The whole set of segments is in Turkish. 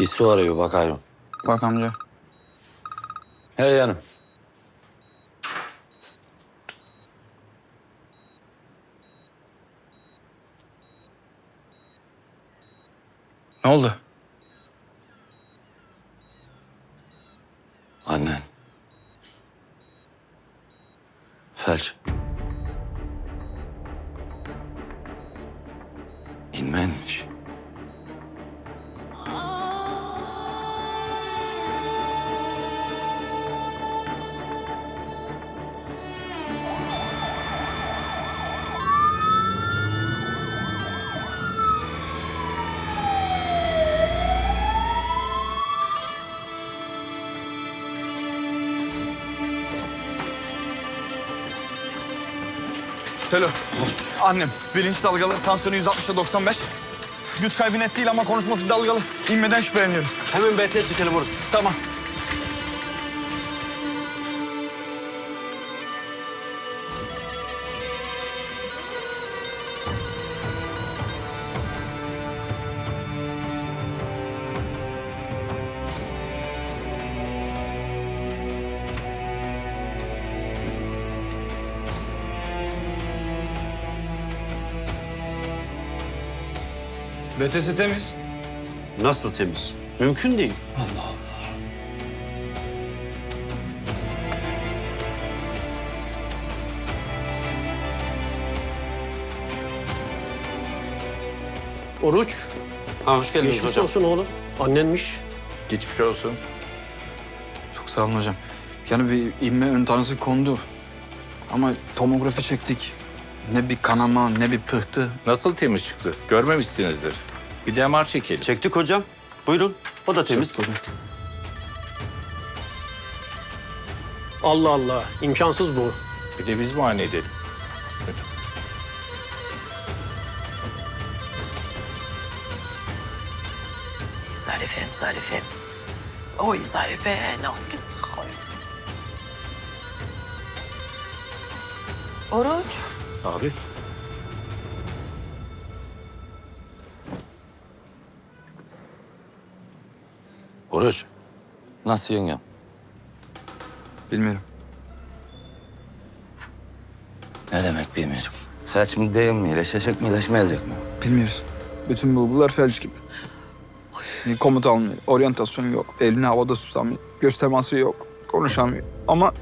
İso arıyor bakayım. Bak amca. He yanım. Ne oldu? Annen. Felç. Selo. Annem bilinç dalgalı, tansiyonu 160'a 95. Güç kaybı net değil ama konuşması dalgalı. İnmeden şüpheleniyorum. Hemen BT çekelim orası. Tamam. BT'si temiz. Nasıl temiz? Mümkün değil. Oruç, Ha, hoş geldiniz geçmiş hocam. olsun oğlum. Annenmiş. Geçmiş olsun. Çok sağ olun hocam. Yani bir inme ön tanısı kondu. Ama tomografi çektik. Ne bir kanama ne bir pıhtı. Nasıl temiz çıktı? Görmemişsinizdir. Bir de MR çekelim. Çektik hocam. Buyurun. O da temiz. Hocam. Allah Allah, imkansız bu. Bir de biz muayene edelim. Hocam. Zarifem, Zarifem. Oy Zarife, ne güzel. Oruç. Abi. Oruç. Nasıl yengem? Bilmiyorum. Ne demek bilmiyorum. Felç mi değil mi? İyileşecek mi iyileşmeyecek mi? Bilmiyoruz. Bütün bulgular felç gibi. Bir Komuta almıyor, oryantasyonu yok, elini havada tutamıyor, göz teması yok, konuşamıyor. Ama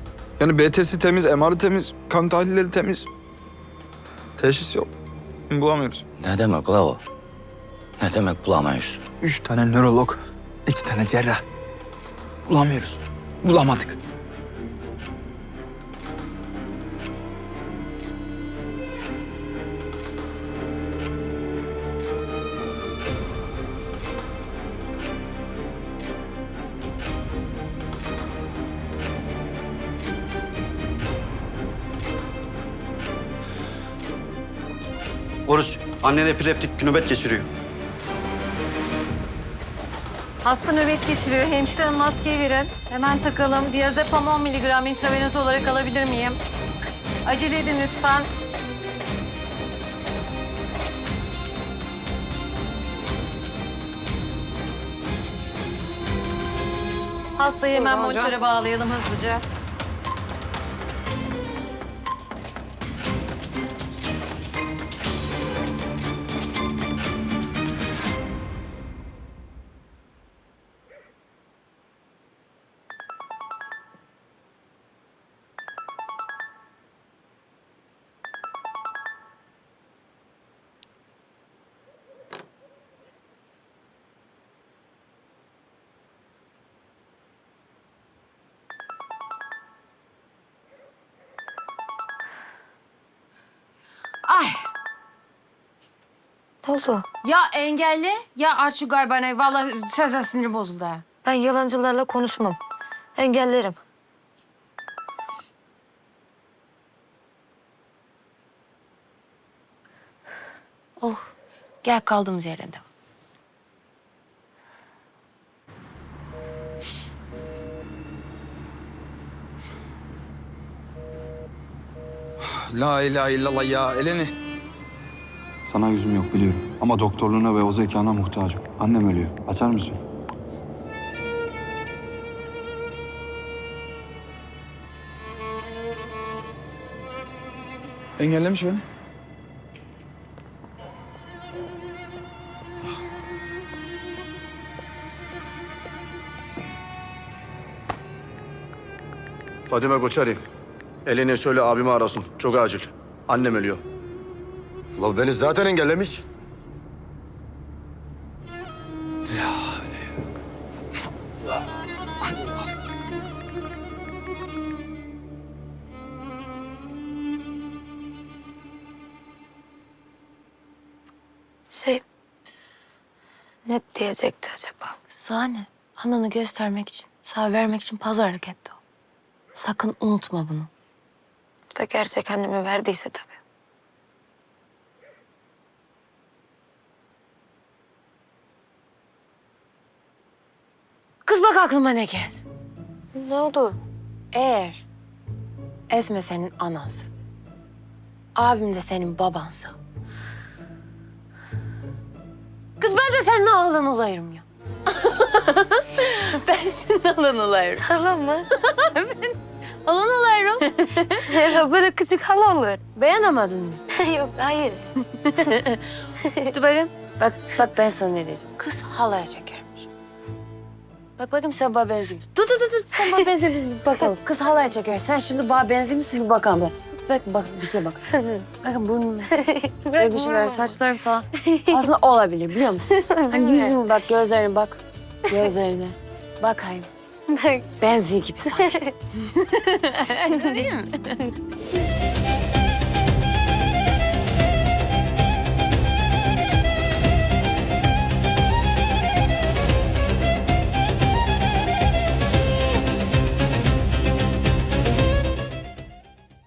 yani BT'si temiz, MR'ı temiz, kan tahlilleri temiz. Teşhis yok. Bulamıyoruz. Ne demek la o? Ne demek bulamayız? Üç tane nörolog, iki tane cerrah. Bulamıyoruz. Bulamadık. Oruç, annen epileptik nöbet geçiriyor. Hasta nöbet geçiriyor. Hemşire hanım maskeyi verin. Hemen takalım. Diazepam 10 miligram intravenöz olarak alabilir miyim? Acele edin lütfen. Hastayı hemen monitöre bağlayalım hızlıca. Oldu? ya engelli ya aç şu galiba ne. Vallahi sen sinirim bozuldu ha. Ben yalancılarla konuşmam. Engellerim. Oh gel kaldığımız yerinde. La ilahe illallah ya Eleni. Sana yüzüm yok biliyorum. Ama doktorluğuna ve o zekana muhtacım. Annem ölüyor. Açar mısın? Engellemiş beni. Fadime Koçari, Eleni söyle abimi arasın. Çok acil. Annem ölüyor. La beni zaten engellemiş. Şey... Ne diyecekti acaba? Sahne. Ananı göstermek için, sağ vermek için pazarlık etti o. Sakın unutma bunu. Bu da gerçek anneme verdiyse tabii. Kız bak aklıma ne geldi. Ne oldu? Eğer Esme senin anansa, abim de senin babansa. Kız ben de senin ağlan olayım ya. ben senin alan olayım. Halam mı? ben alan olayım. böyle küçük hala olur. Beğenemedin mi? Yok hayır. Dur bakayım. Bak, bak ben sana ne diyeceğim. Kız halaya çekermiş. Bak bakayım sen bana benziyor musun? Dur dur dur dur sen bana benziyor musun? Bakalım. Kız halaya çeker. Sen şimdi bana benziyor musun? Bir bakalım. Bak, bak, bak bir şey bak. Bakın burnun mesela. Böyle bir şeyler, saçların falan. Aslında olabilir biliyor musun? Hani yüzüne bak, gözlerine bak. Gözlerine. Bakayım. Benziyor gibi sanki. Değil mi?